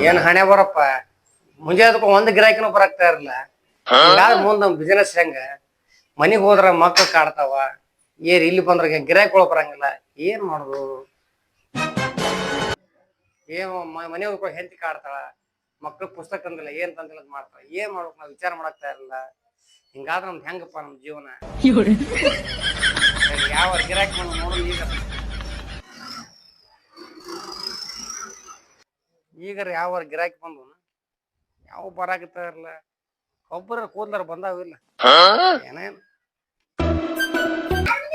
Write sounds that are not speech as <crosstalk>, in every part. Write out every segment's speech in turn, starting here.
ಏನ್ ಹಣೆ ಬರಪ್ಪ ಮುಂಜಾನೆ ಒಂದ್ ಗಿರಾಕಿನೂ ಬರಾಕ್ತಾ ಇರಲ್ಲ ಹಿಂಗಾದ್ರೆ ಮುಂದ್ ನಮ್ ಬಿಸಿನೆಸ್ ಹೆಂಗ ಮನಿಗ್ ಹೋದ್ರ ಮಕ್ಳು ಕಾಡ್ತಾವ ಏನ್ ಇಲ್ಲಿ ಬಂದ್ರ ಗಿರಾಕಿಗಳು ಬರಂಗಿಲ್ಲ ಏನ್ ಮಾಡುದು ಏನ್ ಮನೆ ಹೋಗ್ಕೊಂಡು ಹೆಂಡತಿ ಕಾಡ್ತಾಳ ಮಕ್ಳು ಪುಸ್ತಕ ತಂದಿಲ್ಲ ಏನ್ ತಂದಿಲ್ಲ ಅಂತ ಮಾಡ್ತಾರೆ. ಏನ್ ಮಾಡ್ಬೇಕು ನಾವು ವಿಚಾರ ಮಾಡಕ್ತಾ ಇರಲ್ಲ ಹಿಂಗಾದ್ರೆ ನಮ್ದು ಹೆಂಗಪ್ಪ ನಮ್ ಜೀವನ? ಯಾವ ಗಿರಾಕಿ ಬಂದು ನೋಡೋಣ ಈಗ. ಈಗರ ಯಾವ ಗಿರಾಕಿ ಬಂದು ಯಾವ ಬರಾಕತ್ತ ಇರಲ್ಲ ಒಬ್ಬರ ಕೂದ್ಲಾರ ಬಂದಾವಿಲ್ಲ ಏನೇನ್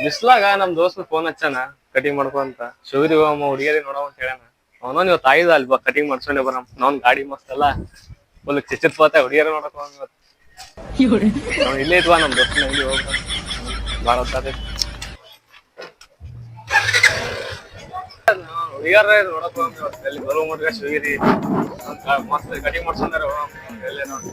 ಬಿಸ್ಲಾಗ ನಮ್ ದೋಸ್ತ ಫೋನ್ ಹಚ್ಚಾನ ಕಟಿಂಗ್ ಮಾಡ್ಕೊಂತ ಶಿವರಿ ಹೋಗಮ್ಮ ಹುಡುಗಿಯರಿ ನೋಡವ ಅಂತ ಹೇಳ್ಯಾನ ಅವನು ನೀವು ತಾಯಿದ ಅಲ್ವಾ ಕಟಿಂಗ್ ಮಾಡ್ಸೊಂಡೆ ಬರಮ್ ನಾವ್ ಗಾಡಿ ಮಸ್ತ್ ಅಲ್ಲ. ಒಂದು ಚಿಚ್ಚಿತ್ ಪಾತ ಹುಡುಗಿಯರ ನೋಡಕ್ ಇವತ್ತು. ಇಲ್ಲೇ ಇದ್ವಾ ನಮ್ ದೋಸ್ತ ಇಲ್ಲಿ ಹೋಗ ಹೊತ್ತಾದೆ ಹುಡುಗಿಯರ ನೋಡಕ್ ಇವತ್ತು ಎಲ್ಲಿ ಬರುವ ಮುಟ್ಗ ಶಿವಗಿರಿ ಮಸ್ತ್ ಕಟಿಂಗ್ ಮಾಡ್ಸೊಂಡಾರ ಎಲ್ಲೇ ನೋಡಿ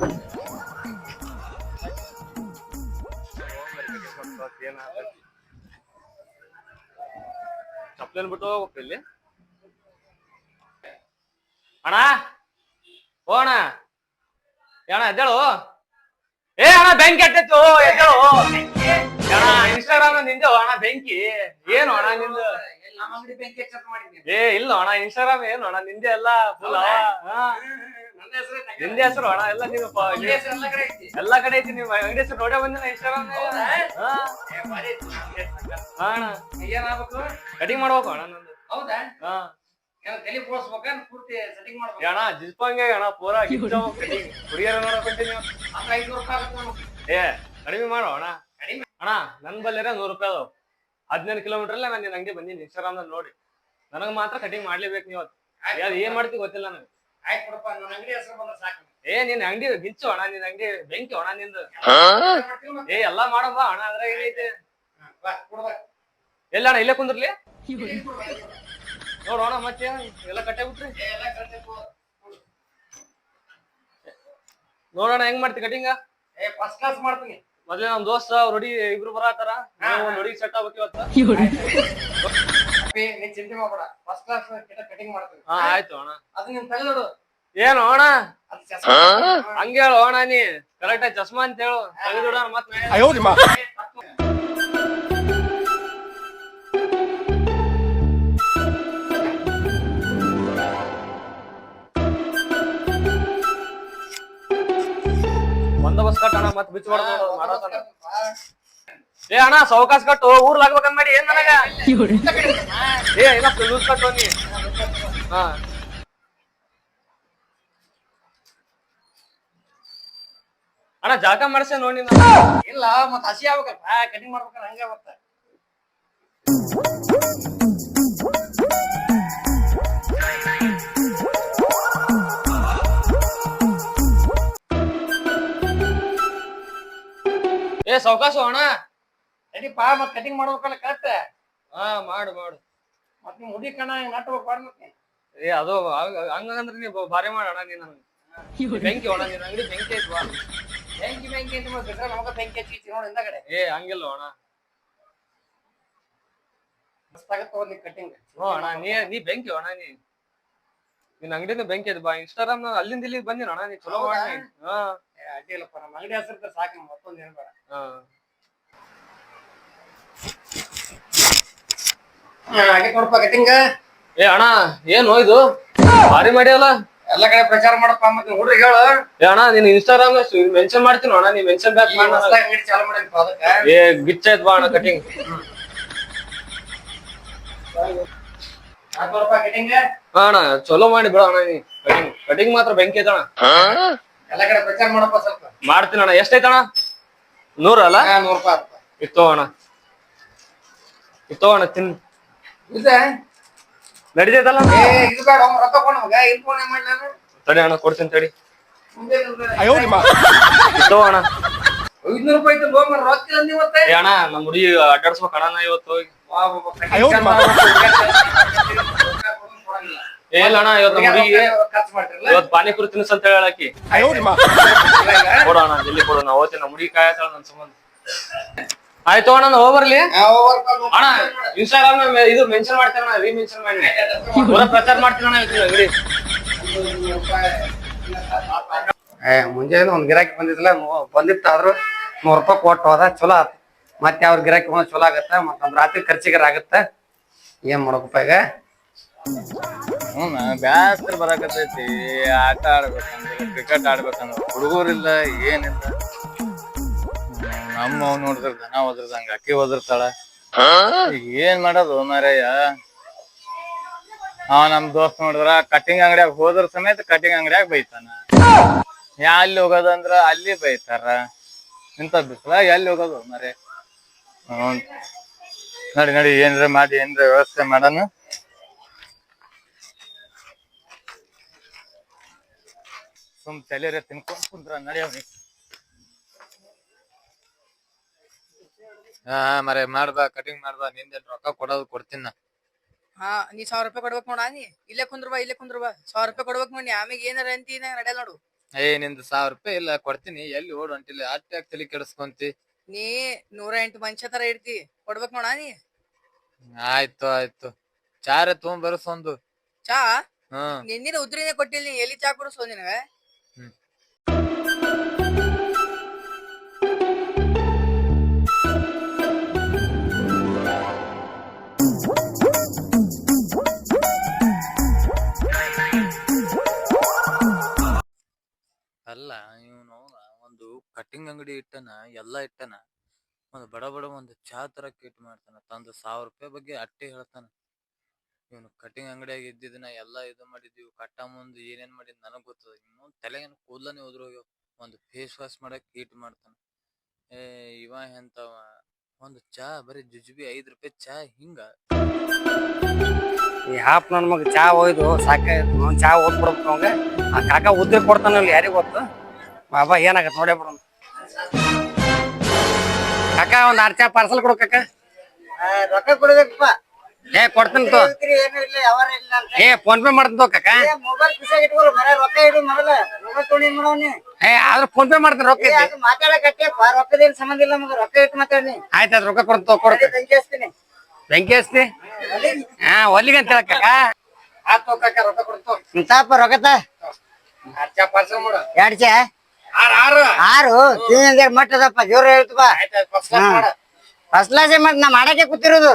ಚಪ್ಲೇನ್ ಬಿಟ್ಟು ಹೋಗ್ಬೇಕು ಇಲ್ಲಿ? ಅಣ್ಣ? ಓ ಅಣ್ಣ. ಅಣ್ಣ ಎದ್ದೇಳು? ಏ ಅಣ್ಣ ಬೆಂಕಿ ಹತ್ತಿತ್ತು ಎದ್ದೇಳು. ಅಣ್ಣ ಇನ್ಸ್ಟಾಗ್ರಾಮ್ ನಿಂದೇವು ಅಣ್ಣ ಬೆಂಕಿ. ಏನು ಅಣ್ಣ ನಿಂದು? ಏ ಇಲ್ಲ ಅಣ್ಣ ಇನ್ಸ್ಟಾಗ್ರಾಮ್ ಏನು ಅಣ್ಣ ನಿಂದೆ ಎಲ್ಲ ಫುಲ್ ನಿಂದೆ ಹೆಸರು ಅಣ್ಣ ಎಲ್ಲ ನೀವು ಎಲ್ಲ ಕಡೆ ಐತಿ. ನೀವು. ಅಂಗಡಿ ಹೆಸರು ನೋಡೇ ಬಂದಿನ ಇನ್ಸ್ಟಾಗ್ರಾಮ್. ಅಣ್ಣ. ಕಟಿಂಗ್ ಮಾಡ್ಬೇಕು ಅಣ್ಣ ನಂದು. ಹೌದಾ? ಹಾ. ತಲೆ ಬೋಳ್ಸ್ಬೇಕಾ ಪೂರ್ತಿ ಸೆಟ್ಟಿಂಗ್ ಮಾಡ್ಬೇಕು. ಅಣ್ಣ ಜಿಸ್ಪಾಂಗೆ ಅಣ್ಣ ಪೂರ <laughs> ಹುಡುಗಿಯರ ನೋಡಕೊಂತೀನಿ ಅದ್ರ ಐದ್ನೂರು ರೂಪಾಯಿ ಆಗುತ್ತೆ ನಮ್ಗೆ. ಏ ಕಡಿಮೆ ಮಾಡು ಅಣ್ಣ. ಕಡಿಮೆ. ಅಣ್ಣ ನನ್ ಬಲ್ಲಿರ ನೂರು ರೂಪಾಯಿ ಅದಾವ. ಹದಿನೈದು ಕಿಲೋಮೀಟರ್ ಅಲ್ಲೇ ನಾನು ನಿನ್ನ ಅಂಗಡಿ ಬಂದೀನಿ ಇನ್ಸ್ಟಾಗ್ರಾಮ್ನಲ್ಲಿ ನೋಡಿ. ನನಗೆ ಮಾತ್ರ ಕಟಿಂಗ್ ಮಾಡ್ಲೇಬೇಕು ನೀವು ಯಾವ್ದು ಏನ್ ಮಾಡ್ತಿ ಗೊತ್ತಿಲ್ಲ ನನಗೆ. ಆಯ್ತು ಕೊಡಪ್ಪ ನನ್ನ ಅಂಗಡಿ ಹೆಸರು ಬಂದ್ರೆ ಸಾಕು. ಏ ನಿನ್ ಅಂಗಡಿ ಗಿಚ್ಚು ಅಣ್ಣ ನಿನ್ ಅಂಗಡಿ ಬೆಂಕಿ ಅಣ್ಣ ನಿಂದು. ಏ ಎಲ್ಲಾ ಮಾಡಮ್ಮ ಅಣ್ಣ ಅದ್ರಾಗ ಏನೈತೆ ಬಾ, ಎಲ್ಲ ಅಣ್ಣ ಇಲ್ಲೇ ಕುಂದ್ರಲಿ? ನೋಡು ಅಣ್ಣ ಮತ್ತೆ ಎಲ್ಲ ಕಟ್ಟೆ ಬಿಟ್ರಿ. ನೋಡೋಣ ಹೆಂಗ್ ಮಾಡ್ತಿ ಕಟಿಂಗ ಏ ಫಸ್ಟ್ ಕ್ಲಾಸ್ ಮಾಡ್ತೀನಿ. ಮೊದ್ಲೇ ನಮ್ ದೋಸ್ತ ಅವ್ರ ಹುಡಿ ಇಬ್ರು ಬರತಾರ ಒಂದ್ ಹುಡುಗಿ ಸೆಟ್ ಆಗ್ಬೇಕು ಇವತ್ತ. ನೀ ಚಿಂತೆ ಮಾಡ್ಬೇಡ. ಫಸ್ಟ್ ಕ್ಲಾಸ್ ಕಟಿಂಗ್ ಮಾಡ್ತೀನಿ. ಹಾ ಆಯ್ತು ಅಣ್ಣ. ಅದು ನಿನ್ ತಲೆ ನೋಡು ಏನು ಅಣ್ಣ? ಅದು ಚಸ್ಮಾ. ಹಾ. ಹೇಳು ಅಣ್ಣ ನೀ. ಕರೆಕ್ಟ್ ಆಗಿ ಚಸ್ಮಾ ಅಂತ ಹೇಳು. ತೆಗೆದುಡ ಮತ್ತೆ. ಬಸ್ ಕಟ್ ಅಣ್ಣ ಮತ್ ಬಿಚ್ಚ ಮಾಡತಾನ ಏ ಅಣ್ಣ ಸೌಕಾಸ್ ಕಟ್ಟು ಊರ್ ಆಗ್ಬೇಕಂತ ಮಾಡಿ ಏನ್ ನನಗ? ಏ ಏನ ಲೂಸ್ ಕಟ್ಟು ನೀ ಹಾ. ಅಣ್ಣ ಜಾಗ ಮಾಡಿಸ ನೋಡಿ ಇಲ್ಲ ಮತ್ತ ಹಸಿ ಆಗ್ಬೇಕಲ್ಪ ಕಟಿಂಗ್ ಮಾಡ್ಬೇಕಂದ್ರೆ ಹಂಗೆ ಬರ್ತ ಏ ಸೌಕಾಸು ಅಣ್ಣ. ನಡಿಪಾ ಮತ್ ಕಟಿಂಗ್ ಮಾಡ್ಬೇಕಲ್ಲ ಕರೆಕ್ಟ್? ಹಾ ಮಾಡು ಮಾಡು. ಮತ್ ನಿಮ್ ಹುಡಿ ಕಣ ನಟ್ಬೇಕು ಬಾರ್ ಮತ್ತೆ? ಏ ಅದು ಹಂಗ- ಹಂಗಂದ್ರೆ ನೀ ಭಾರಿ ಮಾಡೋಣ ನೀನ್ ನನಗೆ ಬೆಂಕಿ ಅಣ್ಣ ನೀನ್ ಅಂಗಡಿ ಬೆಂಕಿ ಐತ್ವಾ ಬೆಂಕಿ ಬೆಂಕಿ ಅಂತ ಬಿಟ್ರೆ ನಮಗ ಬೆಂಕಿ ಹಚ್ಚಿ ನೋಡಿ ಹಿಂದಗಡೆ. ಏ ಹಂಗಿಲ್ಲ ಅಣ್ಣ. ಮಸ್ತಾಗತ್ತ ನೀ ಕಟಿಂಗ್ ಹ್ಞೂ ಅಣ್ಣ ನೀ ನೀ ಬೆಂಕಿ ಅಣ್ಣ ನೀ. ನಿನ್ ಅಂಗಡಿನ ಬೆಂಕಿ ಅದು ಬಾ ಇನ್ಸ್ಟಾಗ್ರಾಮ್ ಅಲ್ಲಿಂದ ಇಲ್ಲಿಗೆ ಬಂದಿನ ಅಣ್ಣ ನೀ ಚಲೋ ಹೌದಾ? ಮಾಡಿ ಹಾ. ಅಡ್ಡಿ ಇಲ್ಲಪ್ಪ ನಮ್ಮ ಅಂಗಡಿ ಹೆಸರು ಸಾಕು ಮತ್ತೊಂದು ಏನ್ ಬೇಡ. ಹಾ. ಹಾಗೆ ಕೊಡಪ್ಪ ಕಟಿಂಗ್. ಏ ಅಣ್ಣ ಏನು ಇದು ಭಾರಿ ಮಾಡ್ಯಾವಲ್ಲ ಎಲ್ಲ ಕಡೆ ಪ್ರಚಾರ ಮಾಡಪ್ಪ ಮತ್ತೆ ಹುಡ್ರಿಗೆ ಹೇಳು. ಏ ಅಣ್ಣ ನೀನ್ ಇನ್ಸ್ಟಾಗ್ರಾಮ್ ಮೆನ್ಷನ್ ಮಾಡ್ತೀನಿ ಅಣ್ಣ ನೀ ಮೆನ್ಷನ್ ಬ್ಯಾಕ್ ಈ ಮಾಡ ಹೊಸ್ದಾಗ್ ಅಂಗಡಿ ಚಾಲು ಮಾಡಿಲ್ಪ ಅದಕ್ಕೆ. ಏ ಗಿಚ್ಚ ಆಯ್ತು ಬಾ ಅಣ್ಣ ಕಟಿಂಗ್ ಹಾಕ್ ಕೊಡಪ್ಪ ಕಟಿಂಗ್ ಹಾ ಅಣ್ಣ ಚಲೋ ಮಾಡಿ ಬಿಡ ಅಣ್ಣ ನೀ. ಕಟಿಂಗ್ ಕಟಿಂಗ್ ಮಾತ್ರ ಬೆಂಕಿ ಐತಣ ಎಲ್ಲ ಕಡೆ ಪ್ರಚಾರ ಮಾಡಪ್ಪ ಸ್ವಲ್ಪ. ಮಾಡ್ತೀನಿ ಅಣ್ಣ. ಎಷ್ಟೈತಣ ನೂರ ಅಲ್ಲ? ಹಾ ನೂರು ರೂಪಾಯಿ. ಇತ್ತೋ ಅಣ್ಣ. ಇತ್ತೋ ಅಣ್ಣ ತಿನ್. ಇದೆ ನಡಿತೈತಲ್ಲ ಏ ಇದು ಬೇಡ ಅವ್ನ್ ರೊಕ್ಕ ಕೊಡು ನಮಗ. ಇದು ಕೊಡು ಏನ್ ಮಾಡ್ಲಿ ನಾನು? ತಡಿ ಅಣ್ಣ ಕೊಡ್ತೀನಿ ತಡಿ. ಮುಂದೆ ಇತ್ತೋ ಅಣ್ಣ. ಐದ್ನೂರು ರೂಪಾಯಿ ಇತ್ತು ರೊಕ್ಕ ಇಲ್ಲ ನೀವತ್ತೆ ಏ ಅಣ್ಣ ನಮ್ಮ ಹುಡುಗಿ ಅಡ್ಡಾಡ್ಸ್ಬೇಕು ಅಣ್ಣ ನಾ ಇವತ್ತು ಹೋಗಿ. ವಾ, ವಾ, ವಾ, ಕಟಿಂಗ್ ಚಾಲು ಮಾಡ್ಬೇಕು, ಹುಡ್ಗ ಚಾಲು ಮಾಡ್ಬೇಕು, ರೊಕ್ಕ ಕೊಡೋದು ಕೊಡಂಗಿಲ್ಲ. ಏ ಇಲ್ಲ ಅಣ್ಣ ಇವತ್ತು ನಮ್ಮ ಹುಡುಗಿ ಖರ್ಚು ಮಾಡ್ತಿರಲ್ಲ? ಇವತ್ತು ಪಾನಿಪುರಿ ತಿನ್ಸ್ ಅಂತ ಹೇಳಾಕಿ ಕೊಡೋಣ ಜಲ್ದಿ ಕೊಡೋಣ ಅವತ್ತೇ ನಮ್ಮ ಹುಡುಗಿ ಕಾಯತ್ತಾಳ ನನ್ ಸಂಬಂಧ. ಆಯ್ತು ಅಣ್ಣ ಹೋಗ್. ಅಣ್ಣ ಇನ್ಸ್ಟಾಗ್ರಾಮ್ ಇದು ಮೆನ್ಷನ್ ಮಾಡ್ತೇನೆ ಅಣ್ಣ ರೀ ಮೆನ್ಷನ್ ಮಾಡಿ. ಪೂರ ಪ್ರಚಾರ ಮಾಡ್ತೀನಿ ಅಣ್ಣ ಇವತ್ತಿನ ಅಂಗಡಿ. ಏ ಮುಂಜಾನೆ ಒಂದ್ ಗಿರಾಕಿ ಬಂದಿದ್ಲ ಬಂದಿತ್ತ ಆದ್ರೂ ನೂರ್ ರೂಪಾಯಿ ಕೊಟ್ಟು ಹೋದ ಚಲೋ ಆತ. ಮತ್ತೆ ಅವ್ರ ಗಿರಾಕಿ ಬಂದ್ ಚಲೋ ಆಗತ್ತ ಮತ್ತ ರಾತ್ರಿ ಖರ್ಚಿಗಾರ ಆಗತ್ತ. ಏನ್ ಮಾಡಬೇಕಪ್ಪ ಈಗ? ಹ್ಞೂ ಬ್ಯಾಸ್ರ ಬರಾಕತೈತಿ ಆಟ ಆಡ್ಬೇಕಂದ್ರೆ ಕ್ರಿಕೆಟ್ ಆಡ್ಬೇಕಂದ್ರೆ ಹುಡುಗರಿಲ್ಲ, ಏನಿಲ್ಲ. ನಮ್ಮ ಅವ್ ನೋಡಿದ್ರ ದನ ಒದ್ರದಂಗ, ಅಕ್ಕಿ ಒದರ್ತಾಳ. ಏನ್ ಮಾಡೋದು ಮಾರಯ್ಯ ಅವ ನಮ್ ದೋಸ್ತ್ ನೋಡಿದ್ರ ಕಟಿಂಗ್ ಅಂಗಡಿಯಾಗ ಹೋದ್ರ ಸಮೇತ ಕಟಿಂಗ್ ಅಂಗಡಿಯಾಗ ಬೈತಾನ. ಯಾ ಅಲ್ಲಿ ಹೋಗೋದಂದ್ರ ಅಲ್ಲಿ ಬೈತಾರ. ಇಂತ ಬಿಸ್ಲ ಎಲ್ಲಿ ಹೋಗೋದು ಮರೆ ನೋಡಿ ನಡಿ ನಡಿ, ಏನ್ರ ಮಾಡಿ, ಏನ್ರ ವ್ಯವಸ್ಥೆ ಮಾಡೋಣ. ಸುಮ್ ತಲೆರೆ ತಿನ್ಕೊಂಡ್ ಕುಂದ್ರ ನಡೆಯವನಿ ಹಾ ಮರೆ ಮಾಡ್ಬಾ ಕಟಿಂಗ್ ಮಾಡ್ಬಾ ನಿಂದ ರೊಕ್ಕ ಕೊಡೋದು ಕೊಡ್ತೀನಿ ನಾ. ಹಾ ನೀ ಸಾವಿರ ರೂಪಾಯಿ ಕೊಡ್ಬೇಕು ನೋಡ ನೀ ಇಲ್ಲೇ ಕುಂದ್ರ ಬಾ ಇಲ್ಲೇ ಕುಂದ್ರ ಬಾ. ಸಾವಿರ ರೂಪಾಯಿ ಕೊಡ್ಬೇಕು ನೋಡಿ ಆಮೇಲೆ ಏನಾರ ಅಂತೀನ ನಡೆಯಲ್ಲ ನೋಡು. ಏ ನಿಂದು ಸಾವಿರ ರೂಪಾಯಿ ಇಲ್ಲ ಕೊಡ್ತೀನಿ. ಎಲ್ಲಿ ಓಡ್ ಹೊಂಟಿಲ್ಲ. ಅಟ್ಟ ಯಾಕೆ ತಲೆ ಕೆಡಿಸ್ಕೊಂತಿ? ನೀ ನೂರ ಎಂಟು ಮನುಷ್ಯ ತರ ಇರ್ತಿ. ಕೊಡ್ಬೇಕು ನೋಡ ನೀ ಆಯ್ತು ಆಯ್ತು. ಚಾರ ತಗೊಂಡ್ ಬರಸೊಂದು ಚಾ? ಹ್ಮ್. ನಿನ್ನ ಉದ್ರಿನೇ ಕೊಟ್ಟಿಲ್ಲ ನೀ. ಎಲ್ಲಿ ಚಾ ಕೊಡಿಸೋ ನಿನಗ? ಕಟಿಂಗ್ ಅಂಗಡಿ ಇಟ್ಟನ, ಎಲ್ಲಾ ಇಟ್ಟನ, ಒಂದು ಬಡ ಬಡ ಒಂದು ಚಾ ತರ ಕಿಟ್ ಮಾಡ್ತಾನ, ತಂದು ಸಾವಿರ ರೂಪಾಯಿ ಬಗ್ಗೆ ಅಟ್ಟೆ ಹೇಳ್ತಾನ. ಇವನು ಕಟಿಂಗ್ ಅಂಗಡಿಯಾಗ ಇದ್ದಿದ್ದನ್ನ ಎಲ್ಲಾ ಇದು ಮಾಡಿದ್ವಿ ಕಟ್ಟ ಮುಂದೆ ಏನೇನ್ ಮಾಡಿದ್ ನನಗ್ ಗೊತ್ತದ ಇನ್ನು ತಲೆಗೇನು ಕೂದಲನೇ ಹೋದ್ರು ಒಂದು ಫೇಸ್ ವಾಶ್ ಮಾಡಕ್ ಕೀಟ್ ಮಾಡ್ತಾನ. ಏ, ಇವ ಎಂತವ, ಒಂದು ಚಾ, ಬರೀ ಜುಜುಬಿ ಐದ್ ರೂಪಾಯಿ ಚಾ, ಹಿಂಗ? ಈ ಹಾಪ್ ನನ್ ಮಗ ಚಾ ಒಯ್ದು, ಸಾಕ ಚಾ ಓದ್ ಬಿಡ್ಬೇಕು ಅವಂಗ. ಆ ಕಾಕ ಉದ್ರಿ ಕೊಡ್ತಾನಲ್ಲಿ, ಯಾರಿಗ್ ಗೊತ್ತು? ಬಾಬಾ, ಏನಾಗತ್ ನೋಡೇ ಬಿಡೋಣ. ಕಾಕ ಒಂದ್ ಆರ್ ಚಾ ಪಾರ್ಸಲ್ ಕೊಡು ಕಾಕ ರೊಕ್ಕ ಕೊಡ್ಬೇಕಪ್ಪ. ಏ ಕೊಡ್ತೀನಿ ತೋ. ಏನು ಇಲ್ಲ ಯಾವಾರ ಇಲ್ಲ ಅಂತ. ಏ ಫೋನ್ ಪೇ ಮಾಡ್ತೀನಿ ತೋ ಕಾಕ ಮೊಬೈಲ್ ಕಿಸಾಗ ಇಟ್ಕೊಳ್ಳು ಮರ ರೊಕ್ಕ ಇಡು ಮೊದಲ. ರೊಕ್ಕ ತೊಗೊಂಡು ಏನ್ ಮಾಡವ್ನಿ ಏ ಆದ್ರೆ ಫೋನ್ ಪೇ ಮಾಡ್ತೀನಿ ರೊಕ್ಕ ಐತಿ. ಅದು ಮಾತಾಡಕತ್ತೆಪ್ಪ ರೊಕ್ಕದೇನ್ ಸಂಬಂಧ ಇಲ್ಲ ಮಗ ರೊಕ್ಕ ಇಟ್ಟು ಮಾತಾಡಿ ಆಯ್ತು ಅದ್ ರೊಕ್ಕ ಕೊಡ್ತೀನಿ ತೋ ಕೊಡ್ಕ ತಂಗಿ ಹಚ್ತೀನಿ. ಬೆಂಕಿ ಹಚ್ತಿ? ಹಾ ಒಲ್ಲಿಗೆ ಅಂತ ಹೇಳ ಕಾಕ ಆಯ್ತು ಕಾಕ ರೊಕ್ಕ ಕೊಡ್ತು ಇಂತಾಪ ರೊಕ್ಕತ ಆರ್ ಚಾ ಪಾರ್ಸಲ್ ಮಾಡು ಎರಡ್ ಚಾ. ಆರ್ ಆರು. ಮಟ್ಟದಪ್ಪ ಜೋರ ಹೇಳ್ತಪ್ಪ ಫಸ್ಟ್ ಕ್ಲಾಸ್ ಮತ್ ನಾ ಮಾಡಕ್ಕೆ ಕೂತಿರೋದು.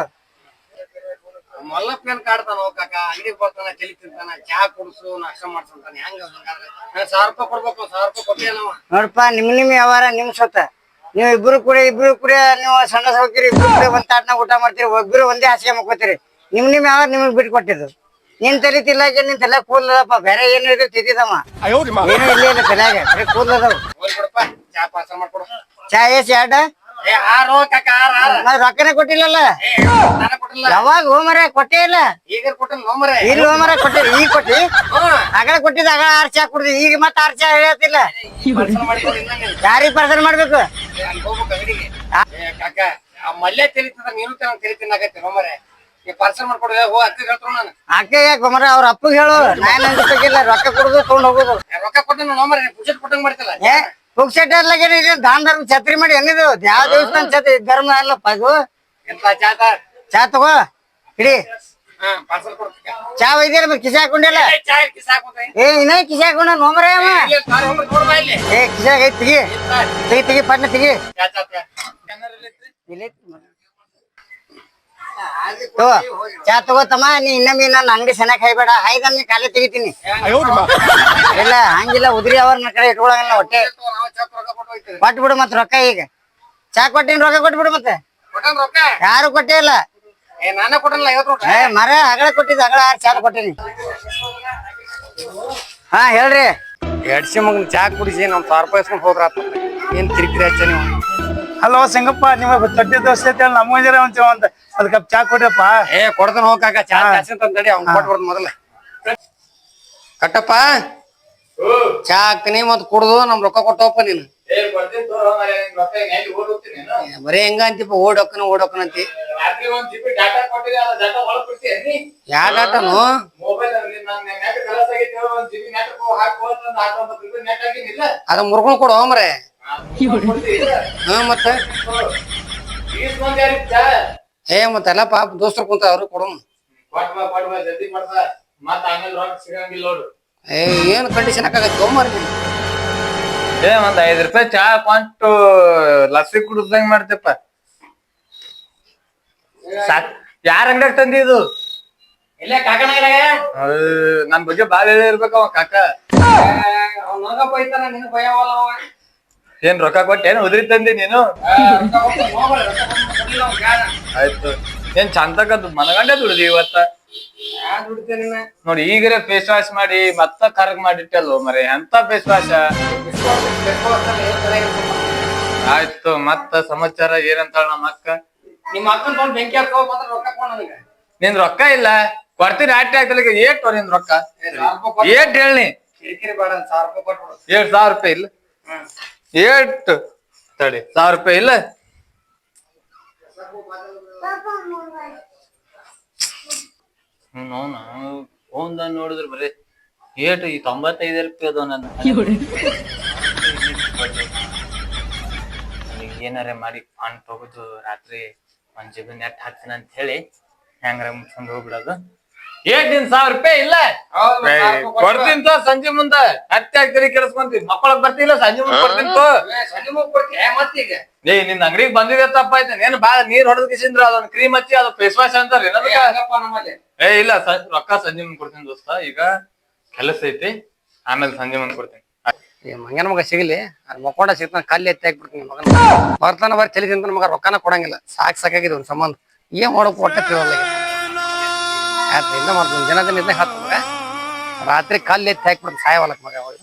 ಮಲ್ಲಪ್ಪನ ಕಾಡ್ತಾನ ಕಾಕ ಅಂಗಡಿಗೆ ಬರ್ತಾನ ಚಲಿ ತಿಂತಾನ ಚಾ ಕುಡಿಸು ನಾಷ್ಟ ಮಾಡ್ಸಂತಾನ ಹೆಂಗ ಸಾವಿರ ರೂಪಾಯಿ ಕೊಡ್ಬೇಕು ಸಾವಿರ ರೂಪಾಯಿ ಕೊಟ್ಟೆ ನಾವ. ನೋಡಪ್ಪ ನಿಮ್ ನಿಮ್ ವ್ಯವಹಾರ ನಿಮ್ ಸೊತ್ತ. ನೀವು ಇಬ್ರು ಕೂಡ ಇಬ್ರು ಕೂಡ ನೀವು ಸಣ್ಣ ಸೌಕರ್ಯ ಇಬ್ರು ಕೂಡ ಒಂದ್ ತಾಟ್ನಾಗ ಊಟ ಮಾಡ್ತೀರಿ ಒಬ್ರು ಒಂದೇ ಹಾಸಿಗೆ ಮಕ್ಕೋತೀರಿ. ನಿಮ್ ನಿಮ್ ವ್ಯವಹಾರ ನಿಮಗ್ ಬಿಟ್ಟು ಕೊಟ್ಟಿದ್ದು ನಿನ್ ತಲೆ ತಿಲ್ಲಾಕ ನಿನ್ ತಲೆ ಕೂದಲಪ್ಪ ಬೇರೆ ಏನು ಇದ್ರೆ ತಿದ್ದಿದಮ್ಮ? ಏನೂ ಇಲ್ಲ ಇಲ್ಲ ತಲೆಯಾಗ ಬರೀ ಕೂದಲದವು. ಚಾ ಎಸ್ ಎರಡ? ರೊಕ್ಕನೇ ಕೊಟ್ಟಿಲ್ಲಲ್ಲ? ಕೊಟ್ಟಿಲ್ಲ. ಯಾವಾಗ ಹೋಮರ ಕೊಟ್ಟೇ ಇಲ್ಲ? ಈಗ ಕೊಟ್ಟಿಲ್ಲ ನೋಮರೆ ಇಲ್ಲಿ ಹೋಮರ ಕೊಟ್ಟೆ ಈಗ ಕೊಟ್ಟಿ? ಆಗಲೇ ಆಗಳ ಕೊಟ್ಟಿದ್ದ ಆಗಳ ಆರ್ ಚಾ ಕುಡ್ದು ಈಗ ಮತ್ತೆ ಆರ್ ಚಾ ಹೇಳತ್ತಿಲ್ಲ ಯಾರಿಗೆ ಪರ್ಸನ್ ಮಾಡ್ಬೇಕು? ಮಲ್ಲೇ ಅಲ್ಲಿ ಹೋಗ್ಬೇಕು ಅಂಗಡಿಗೆ. ಏ ಆ ಮಲ್ಯ ತಿಳಿತದ ನೀನು ತನ ಆಗತ್ತೆ ತಿನ್ನಾಕತ್ತಿ ಅಕ್ಕ ನಾನು. ಯಾಕೆ ಹೋಮರ ಅವ್ರ ಅಪ್ಪಗೆ ಹೇಳು. ನಾನ್ ಅನ್ಬೇಕಿಲ್ಲ ರೊಕ್ಕ ಕೊಡುದು ತಗೊಂಡ್ ಹೋಗುದು. ಏ, ಇದೆ? ದಾನ ಧರ್ಮ ಛತ್ರಿ ಮಾಡಿ ಏನಿದು ಯಾವ ದೇವಸ್ಥಾನ ಛತ್ರಿ ಧರ್ಮ ಅಲ್ಲಪ್ಪ ಚಾತ ಚಾ ತಗೋ ಇಡಿ. ಚಾ ಒಯ್ದಿರ ಕಿಸೆ ಹಾಕೊಂಡಿಲ್ಲ? ಏ, ಇನ್ನ ಕಿಸೆ ಹಾಕೊಂಡ. ನೋಮರ ಅವ? ಇಲ್ಲಿ ಇಲ್ಲಿ. ಏ ಕಿಸೆ ಐತಿ ತೆಗಿ. ತೆಗಿ ತೆಗಿ ಪಟ್ನ ತೆಗಿ. ಚಾ ಚಾ ಚಾ. ತಗೋ. ಚಾ ತಗೋತಮ್ಮ ನೀ ಇನ್ನೊಮ್ಮೆ ನನ್ನ ಅಂಗಡಿ ಚೆನ್ನಾಗಿ ಹಾಯ್ಬೇಡ ಹಾಯ್ದ ನೀ ಕಾಲೇ ತೆಗಿತೀನಿ. ಇಲ್ಲ ಹಂಗಿಲ್ಲ ಉದ್ರಿ ಅವ್ರ ನನ್ನ ಕಡೆ ಇಟ್ಕೊಳಂಗಿಲ್ಲ ಹೊಟ್ಟೆ. ನಾವು ಚಾ ರೊಕ್ಕ ಕೊಟ್ಟು ಬಿಡು ಮತ್ತೆ ರೊಕ್ಕ ಈಗ. ಚಾ ಕೊಟ್ಟಿನ ರೊಕ್ಕ ಕೊಟ್ಬಿಡು ಮತ್ತೆ. ಯಾರು ಕೊಟ್ಟೇ ಇಲ್ಲ. ಏ ನಾನೇ ಕೊಟ್ಟನಲ್ಲ ಐವತ್ತು ರೂಪಾಯಿ. ಏ ಮರ ಅಗಳ ಕೊಟ್ಟಿದ್ದ ಅಗಳ ಆರು ಚಾ ಕೊಟ್ಟಿನಿ. ಹಾ ಹೇಳ್ರಿ. ಎಡ್ಸಿ ಮಗನ ಚಾ ಕುಡಿಸಿ ನಮ್ ಸಾವಿರ ರೂಪಾಯಿ ಇಸ್ಕೊಂಡ್ ಹೋದ್ರ ಏನ್ ಕಿರಿಕಿರಿ ಹಚ್ಚ ನೀವು. ಹಲೋ ಸಂಗಪ್ಪ ನಿಮಗೆ ತೊಟ್ಟಿ ದೋಸೆ ನಮ್ಮ ಅಂತ ಒಂದ್. ಒಂದ್ ಕಪ್ ಚಾ ಕೊಡ್ರಪ್ಪ. ಏ ಕೊಡ್ತಾನ ಹೋಗಾಕ ಚಾ ಜಾಸ್ತಿ ಅಂತ ತಡಿ ಅವ್ನ್ ಕೊಟ್ಬಿಡ್ದು ಮೊದಲ. ಕಟ್ಟಪ್ಪ. ಚಾ ಹಾಕ್ತೀನಿ ಮತ್ ಕುಡ್ದು ನಮ್ ರೊಕ್ಕ ಕೊಟ್ಟವಪ್ಪ ನೀನು. ಏ, ಬರೇ ಹೆಂಗ ಅಂತಿಪ್ಪ ಓಡೋಕನ ಓಡೋಕನ ಅಂತಿ. ಯಾವ ಒಂದ್ ಜಿಬಿ ಡಾಟಾ ಕೊಟ್ಟಿದೆ ಅದ ಮುರ್ಕೊಂಡ್ ಕೊಡು ಮರೆ ಹಾ ಮತ್ತೆ? ಏ ಮತ್ತೆಲ್ಲ ಪಾಪ ದೋಸ್ತರು ಕುಂತ ಅವ್ರು ಕೊಡು. ಕೊಟ್ ಬಾ ಕೊಟ್ ಬಾ ಜಲ್ದಿ ಕೊಡ್ಬಾ ಮತ್ತ ಆಮೇಲೆ ರೊಕ್ಕ ಸಿಗಂಗಿಲ್ಲ ನೋಡು. ಏ ಏನ್ ಕಂಡೀಷನ್ ಹಾಕಾಗತ್ತೆ ಏ ಒಂದ್ ಐದ್ ರೂಪಾಯಿ ಚಾ ಕೊಂಟು ಲಸ್ಸಿ ಕುಡಿದಂಗ್ ಮಾಡ್ತೇಪ್ಪ. ಸಾಕ್. ಯಾರ ಅಂಗಡಿಯಾಗ ತಂದಿದ್ದು ಇಲ್ಲೇ ಕಾಕನಾಗ ನನ್ ಬಗ್ಗೆ ಬಾಳ ಹೇಳಿರ್ಬೇಕ ಅವ ಕಾಕ. ಅವ್ನ ಮಗ ಏನ್ ರೊಕ್ಕ ಕೊಟ್ಟೇನ್ ಉದ್ರಿ ತಂದಿ ನೀನು. ಆಯ್ತು. ಏನ್ ಚಂದಕ್ಕದ್ದು ಮನಗಂಡೆ ದುಡ್ದಿ ಇವತ್ತ? ನೋಡಿ ಈಗರೆ ಫೇಸ್ ವಾಶ್ ಮಾಡಿ ಮತ್ತ ಕರಗ್ ಮಾಡಿಟ್ಟಲ್ವ ಮರೆ? ಎಂತ ಫೇಸ್ ವಾಶ್. ಆಯ್ತು ಮತ್ತ ಸಮಾಚಾರ ಏನಂತಾಳ ನಮ್ಮ ಅಕ್ಕ? ನಿಮ್ಮ ಅಕ್ಕನ ಬೆಂಕಿ ಹಾಕೋ ನಿನ್ ರೊಕ್ಕ ಇಲ್ಲ? ಕೊಡ್ತೀನಿ ಆಟಿ ಆಗ್ತಲಿಕ್ಕೆ ಏಟ್ ನಿನ್ ರೊಕ್ಕ. ಏಟ್ ಹೇಳಿ ಏಟ್ ಸಾವಿರ ರೂಪಾಯಿ ಇಲ್ಲ? ಏಟ್ ತಡಿ. ಸಾವಿರ ರೂಪಾಯಿ ಇಲ್ಲ? ನೋನ ಫೋನ್ ನೋಡಿದ್ರೆ ಬರೀ ಏಟು ಈ ತೊಂಬತ್ತೈದು ರೂಪಾಯಿ ಅದು ನನ್ನ ಏನಾರ ಮಾಡಿ ಫಂಡ್ ತಗೋದು ರಾತ್ರಿ ಒಂದ್ ಜೀವನ ನೆಟ್ ಹಾಕ್ತೀನಿ ಅಂತ ಹೇಳಿ ಹೆಂಗಾರ ಮುಚ್ಕೊಂಡು ಹೋಗ್ಬಿಡೋದು. ಏಟ್ ನಿನ್ ಸಾವಿರ ರೂಪಾಯಿ ಇಲ್ಲ. ಕೊಡ್ತೀನಿ ತೋ ಸಂಜೆ ಮುಂದ. ಹತ್ತೆ ಆಗ್ತೀರಿ ಕೆಲ್ಸ್ಕೊಂತೀನಿ ಮಕ್ಕಳಗ್ ಬರ್ತಿಲ್ಲ ಸಂಜೆ ಮುಂದೆ ಕೊಡ್ತೀನಿ ತೋ. ಏ, ಸಂಜೆ ಮುಂದೆ ಮತ್ತೀಗ? ಏ ನಿನ್ ಅಂಗಡಿಗೆ ಬಂದಿದೆ ತಪ್ಪಾಯ್ತು ಏನ್ ಬಾಳ ನೀರ್ ಹೊಡೆದ್ ಕಿಸಿಂದ್ರ ಅದೊಂದ್ ಕ್ರೀಮ್ ಹಚ್ಚಿ ಅದು ಫೇಸ್ ವಾಶ್ ಅಂತಾರ. ಏ, ಹಂಗಪ್ಪ ನಮ್ಮಲ್ಲಿ? ಏ ಇಲ್ಲ ರೊಕ್ಕ ಸಂಜೆ ಮುಂದೆ ಕೊಡ್ತೀನಿ ದೋಸ್ತ. ಈಗ ಕೆಲಸ ಐತಿ. ಆಮೇಲೆ ಸಂಜೆ ಮುಂದೆ ಕೊಡ್ತೀನಿ. ಈ ಮಂಗನ ಮಗ ಸಿಗಲಿ. ಅದ್ ಮಕ್ಕೊಂಡ ಸಿಗ್ತಾನ ಕಲ್ಲಿ ಎತ್ತಿ ಹಾಕ್ಬಿಡ್ತೀನಿ ಮಗನ. ಬರ್ತಾನ ಬರ್ ತಲೆ ತಿಂತಾನ ಮಗ ರೊಕ್ಕನ ಕೊಡಂಗಿಲ್ಲ. ಸಾಕ್ ಸಾಕಾಗಿದೆ ಒಂದ್ ಸಂಬಂಧ. ಏನ್ ಮಾಡೋಕ್ ಕೊಟ್ಟ ತಿಳಲ್ಲ ಮಾಡ್ತೀನಿ ಜನ ದಿನ ಇದ್ದಾಗ ಹತ್ತು ಮಗ ರಾತ್ರಿ ಕಲ್ಲಿ ಎತ್ತಿ ಹಾಕ್ಬಿಡ್ತೀನಿ ಸಾಯವಲ್ಲಕ್ ಮಗ ಅವಾಗ